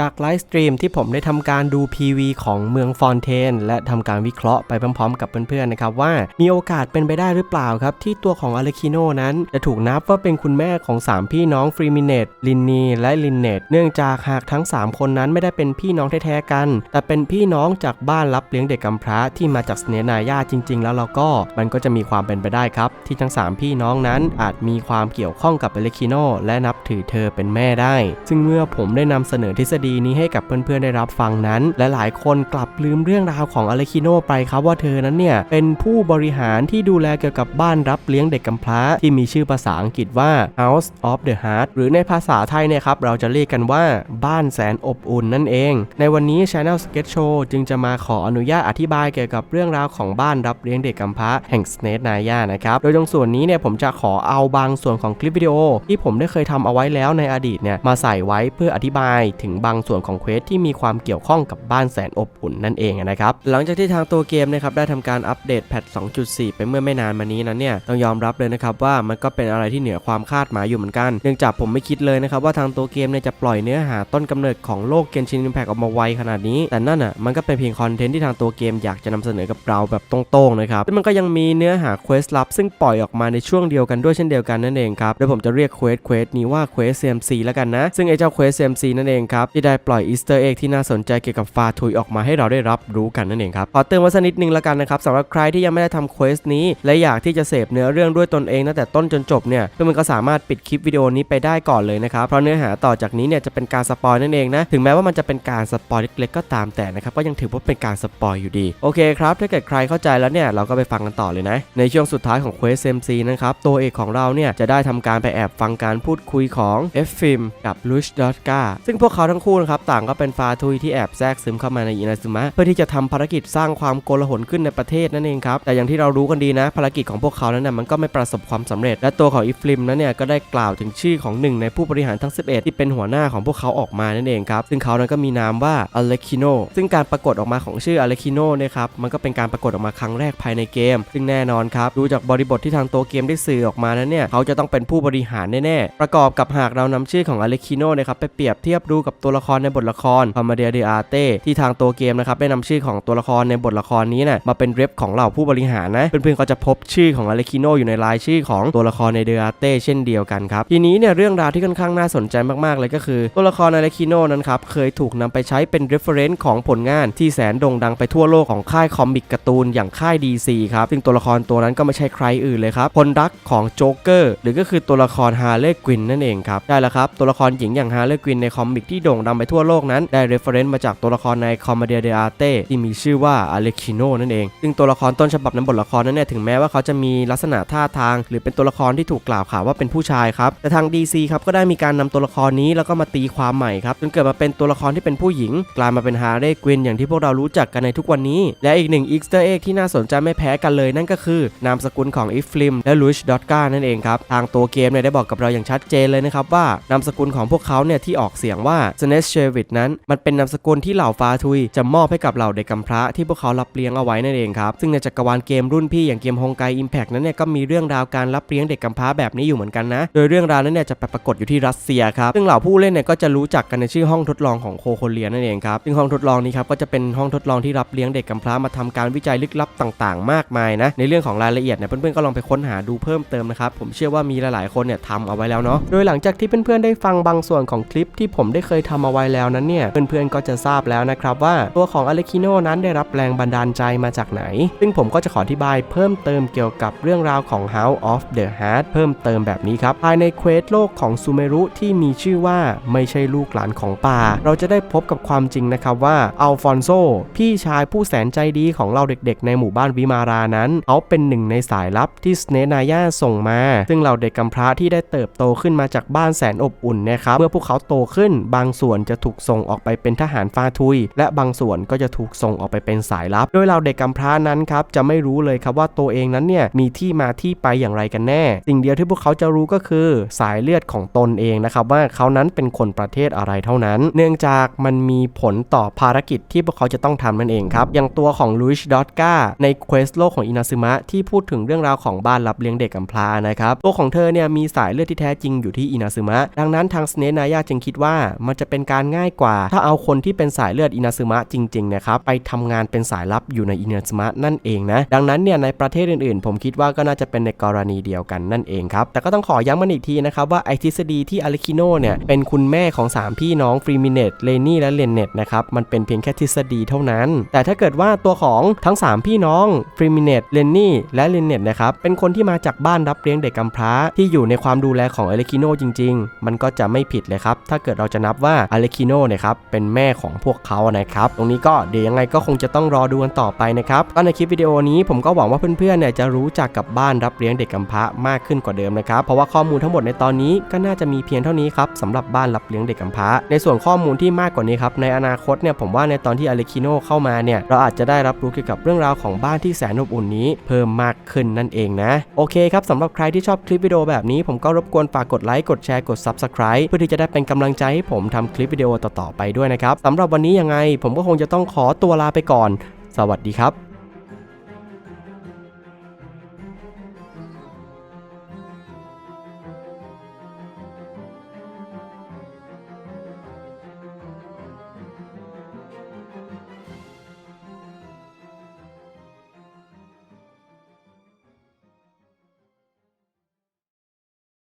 จากไลฟ์สตรีมที่ผมได้ทำการดู PV ของเมืองฟอนเทน และทำการวิเคราะห์ไปพร้อมๆ กับเพื่อนๆนะครับว่ามีโอกาสเป็นไปได้หรือเปล่าครับ ที่ตัวของอาเลคิโนนั้น จะถูกนับว่าเป็นคุณแม่ของ 3 พี่น้องฟรีมิเนตลินนีและลินเนตเนื่องจากหากทั้ง 3 คนนั้นไม่ได้เป็นพี่น้องแท้ๆกัน แต่เป็นพี่น้องจากบ้านรับเลี้ยงเด็กกำพร้าที่มาจากเสนนายาจริง ๆ แล้วเราก็มันก็จะมีความเป็นไปได้ครับ ที่ทั้ง 3 พี่น้องนั้นอาจมีความเกี่ยวข้องกับอาเลคิโนและนับถือเธอเป็นแม่ได้ ซึ่งเมื่อผมได้นำเสนอทฤษฎีดีนี้ให้กับเพื่อนๆได้รับฟังนั้นและหลายคนกลับลืมเรื่องราวของอเลคิโนไปครับว่าเธอนั้นเนี่ยเป็นผู้บริหารที่ดูแลเกี่ยวกับบ้านรับเลี้ยงเด็กกำพร้าที่มีชื่อภาษาอังกฤษว่า House of the Heart หรือในภาษาไทยเนี่ยครับเราจะเรียกกันว่าบ้านแสนอบอุ่นนั่นเอง ในวันนี้ Channel Sketch Show จึงจะมาขออนุญาตอธิบายเกี่ยวกับเรื่องราวของบ้านรับเลี้ยงเด็กกำพร้าแห่งสเน n นายานะครับโดยตรงส่วนนี้เนี่ยผมจะขอเอาบางส่วนของคลิปวิดีโอ ที่ผมได้เคยทำเอาไว้แล้วในอดีตเนี่ยมาใส่ไว้เพื่ออธิบายถึงบางางส่วนของเควสที่มีความเกี่ยวข้องกับบ้านแสนอบอุ่นนั่นเองนะครับหลังจากที่ทางตัวเกมนะครับได้ทำการอัปเดตแพท 2.4 ไปเมื่อไม่นานมานี้นั้นเนี่ยต้องยอมรับเลยนะครับว่ามันก็เป็นอะไรที่เหนือความคาดหมายอยู่เหมือนกัน เนื่องจากผมไม่คิดเลยนะครับว่าทางตัวเกมเนี่ยจะปล่อยเนื้อหาต้นกำเนิดของโลกเกนชินอิมแพกออกมาไวขนาดนี้ แต่นั่นอะมันก็เป็นเพียงคอนเทนต์ที่ทางตัวเกมอยากจะนำเสนอกับเราแบบตรงๆนะครับซึ่งมันก็ยังมีเนื้อหาเควสลับซึ่งปล่อยออกมาในช่วงเดียวกันด้วยเช่นเดียวกันนั่นเองครับโดยผมจะเรียกเควสเควสนี้ว่าเควส CMC แล้วกันนะซึ่งไอ้เจ้าเควส CMC นั่นเองครับที่ได้ปล่อยอีสเตอร์เอ็กที่น่าสนใจเกี่ยวกับฟาทุยออกมาให้เราได้รับรู้กันนั่นเองครับขอเตือนไว้สักนิดนึงแล้วกันนะครับสำหรับใครที่ยังไม่ได้ทำเควสนี้ และอยากที่จะเสพเนื้อเรื่องด้วยตนเองตั้งแต่ต้นจนจบเนี่ยเพื่อนๆก็สามารถปิดคลิปวิดีโอนี้ไปได้ก่อนเลยนะครับเพราะเนื้อหาต่อจากนี้เนี่ยจะเป็นการสปอยนั่นเองนะถึงแม้ว่ามันจะเป็นการสปอยเล็กๆก็ตามแต่นะครับก็ยังถือว่าเป็นการสปอยอยู่ดีโอเคครับถ้าเกิดใครเข้าใจแล้วเนี่ยเราก็ไปฟังกันต่อเลยนะในช่วงสุดท้ายของเควส CMC นะครับตัวเอกของเราเนี่ยจะได้ทำการไปแอบฟังการพูดคุยของ F ฟิมกับลุชดอตกาซึ่งพวกเขาทั้งคู่นะครับต่างก็เป็นฟาทุยที่แอบแทรกซึมเข้ามาในอินาซึมะเพื่อที่จะทำภารกิจสร้างความโกลาหลขึ้นในประเทศนั่นเองครับแต่อย่างที่เรารู้กันดีนะ ภารกิจของพวกเขานั้นนะมันก็ไม่ประสบความสำเร็จ และตัวของอิฟลิมนั้นเนี่ยก็ได้กล่าวถึงชื่อของหนึ่งในผู้บริหารทั้ง 11 ที่เป็นหัวหน้าของพวกเขาออกมานั่นเองครับซึ่งเขานั้นก็มีนามว่าอเลคิโนซึ่งการปรากฏออกมาของชื่ออเลคิโนเนี่ยครับมันก็เป็นการปรากฏออกมาครั้งแรกภายในเกม ซึ่งแน่นอนครับดูจากบริบทที่ทางตัวเกมได้สื่อออกมานั้นเนี่ยเขาจะต้องเป็นผู้บริหารแน่ๆประกอบกับหากเรานำชื่อของอเลคิโนนะครับไปเปรียบเทียบดูกับตัวละครในบทละครคอมเมเดียเดอาเต้ที่ทางตัวเกมนะครับได้นำชื่อของตัวละครในบทละครนี้นะ่ะมาเป็นเรฟของเหล่าผู้บริหารนะเพื่อนๆก็จะพบชื่อของอเลคิโนอยู่ในรายชื่อของตัวละครในเดอาเต้เช่นเดียวกันครับทีนี้เนี่ยเรื่องราวที่ค่อนข้างน่าสนใจมากๆเลยก็คือ ตัวละครอเลคิโนนั้นครับเคยถูกนำไปใช้เป็น reference ของผลงานที่แสนโด่งดังไปทั่วโลกของค่ายคอมิกการ์ตูนอย่างค่าย DC ครับซึ่งตัวละครตัวนั้นก็ไม่ใช่ใครอื่นเลยครับคนรักของโจ๊กเกอร์หรือก็คือตัวละครฮาร์เลย์กวินนั่นเองครับได้แล้วครับตัวละครหญิงอย่างฮาร์เลย์กวินในคอมิกที่โด่งดังไปทั่วโลกนั้นได้ reference มาจากตัวละครในคอมเมเดียเดอาเต้ที่มีชื่อว่าอเลคิโนนั่นเอง ซึ่งตัวละครต้นฉบับในบทละครนั้นเนี่ยถึงแม้ว่าเขาจะมีลักษณะท่าทาง หรือเป็นตัวละครที่ถูกกล่าวข่าวว่าเป็นผู้ชายครับ แต่ทาง DC ครับก็ได้มีการนำตัวละครนี้แล้วก็มาตีความใหม่ครับจนเกิดมาเป็นตัวละครที่เป็นผู้หญิง กลายมาเป็นฮาร์เลย์กวินอย่างที่พวกเรารู้จักกันในทุกวันนี้ และอีกหนึ่งอีสเตอร์เอ็กที่น่าสนใจไม่แพ้กันเลยนั่นก็คือนามสกุลของอิฟลิมและลุชดอตกานั่นเองครับทางตัวเกมเนี่ยได้บอกกับเราอย่างชัดเจนเลยนะครับว่านามสกุลของพวกเขาเนี่ยที่ออกเสียงว่าสเนสเชวิตนั้น มันเป็นนามสกุลที่เหล่าฟาทุย จะมอบให้กับเหล่าเด็กกำพร้าที่พวกเขารับเลี้ยงเอาไว้นั่นเองครับซึ่งในจักรวาลเกมรุ่นพี่อย่างเกมฮงไกอิมแพกนั้นเนี่ยก็มีเรื่องราวการรับเลี้ยงเด็กกำพร้าแบบนี้อยู่เหมือนกันนะโดยเรื่องราวนั้นเนี่ยจะไปปรากฏอยู่ที่รัสเซียครับซึ่งเหล่าผู้เล่นเนี่ยก็จะรู้จักกันในชื่อห้องทดลองของโคโคเลียนั่นเองครับซึ่งห้องทดลองนี้ครับก็จะเป็นห้องทดลองที่รับเลี้ยงเด็กกำพร้ามาทำการวิจัยลึกลับต่าง ๆ มากมายนะในเรื่องของรายละเอียดเนี่ยเพื่อนๆก็ลองไปค้นหาดูเพิ่มเติมนะครับผมเชื่อว่ามีหลายๆคนเนี่ยทำเอาไว้แล้วเนาะโดยหลังจากที่เพื่อนๆได้ฟังบางส่วนของคลิปที่ผมได้เคยทำเอาไว้แล้วนั้นเนี่ยเพื่อนๆก็จะทราบแล้วนะครับว่าตัวของอเลคิโนนั้นได้รับแรงบันดาลใจมาจากไหน ซึ่งผมก็จะขออธิบายเพิ่มเติมเกี่ยวกับเรื่องราวของ House of the Heart เพิ่มเติมแบบนี้ครับภายในเควสโลกของซูเมรุที่มีชื่อว่าไม่ใช่ลูกหลานของป่า เราจะได้พบกับความจริงนะครับว่าอัลฟอนโซพี่ชายผู้แสนใจดีของเราเด็กๆ ในหมู่บ้านวิมารานั้นเขาเป็นหนึ่งในสายลับที่สเนนายาส่งมา ซึ่งเราเด็กกำพร้าที่ได้เติบโตขึ้นมาจากบ้านแสนอบอุ่นนะครับเมื่อพวกเขาโตขึ้นบางส่วนจะถูกส่งออกไปเป็นทหารฟาทุย และบางส่วนก็จะถูกส่งออกไปเป็นสายลับ โดยเราเด็กกำพร้านั้นครับจะไม่รู้เลยครับว่าตัวเองนั้นเนี่ยมีที่มาที่ไปอย่างไรกันแน่ สิ่งเดียวที่พวกเขาจะรู้ก็คือสายเลือดของตนเองนะครับว่าเขานั้นเป็นคนประเทศอะไรเท่านั้น เนื่องจากมันมีผลต่อภารกิจที่พวกเขาจะต้องทำนั่นเองครับ อย่างตัวของลุยชดอตกาในเควสโลกของอินาซึมะที่พูดถึงเรื่องราวของบ้านรับเลี้ยงเด็กกำพร้านะครับตัวของเธอเนี่ยมีสายเลือดที่แท้จริงอยู่ที่อินาซึมะดังนั้นทางสเนนายาจึงคิดว่ามันจะเป็นการง่ายกว่า ถ้าเอาคนที่เป็นสายเลือดอินาซึมะจริงๆนะครับไปทำงานเป็นสายลับอยู่ในอินาซึมะนั่นเองนะดังนั้นเนี่ยในประเทศอื่นๆ ผมคิดว่าก็น่าจะเป็นในกรณีเดียวกันนั่นเองครับแต่ก็ต้องขอย้ำมันอีกทีนะครับว่าไอทฤษฎีที่อลิคิโนเนี่ยเป็นคุณแม่ของสามพี่น้องฟรีมิเนตเลนี่และเลนเนตนะครับมันเป็นเพียงแค่ทฤษฎีเท่านั้น แต่ถ้าเกิดว่าตัวของทั้ง 3 พี่น้องฟรีมิเนตเลนนี่และเลนเนตนะครับเป็นคนที่มาจากบ้านรับเลี้ยงเด็กกำพร้าที่อยู่ในความดูแลของอเลคิโนจริง ๆ มันก็จะไม่ผิดเลยครับถ้าเกิดเราจะนับว่าอเลคิโนเนี่ยครับเป็นแม่ของพวกเขานะครับตรงนี้ก็เดี๋ยวยังไงก็คงจะต้องรอดูกันต่อไปนะครับก็ในคลิปวิดีโอนี้ผมก็หวังว่าเพื่อนๆเนี่ยจะรู้จักกับบ้านรับเลี้ยงเด็กกำพร้ามากขึ้นกว่าเดิมนะครับเพราะว่าข้อมูลทั้งหมดในตอนนี้ก็น่าจะมีเพียงเท่านี้ครับสำหรับบ้านรับเลี้ยงเด็กกำพร้า ในส่วนข้อมูลที่มากกว่านี้ครับในอนาคตเนี่ยผมว่าในตอนที่อเลคิโนเข้ามาเนี่ยเราอาจจะได้รับรู้เกี่ยวกับเรื่องราวของบ้านที่แสนอบอุ่นนี้ เพิ่มมากขึ้นนั่นเองนะโอเคครับสำหรับใครที่ชอบคลิปวิดีโอแบบนี้ ผมก็รบกวนฝากกดไลค์กดแชร์กด Subscribe เพื่อที่จะได้เป็นกำลังใจให้ผมทำคลิปวิดีโอต่อๆไปด้วยนะครับสำหรับวันนี้ยังไงผมก็คงจะต้องขอตัวลาไปก่อน สวัสดีครับ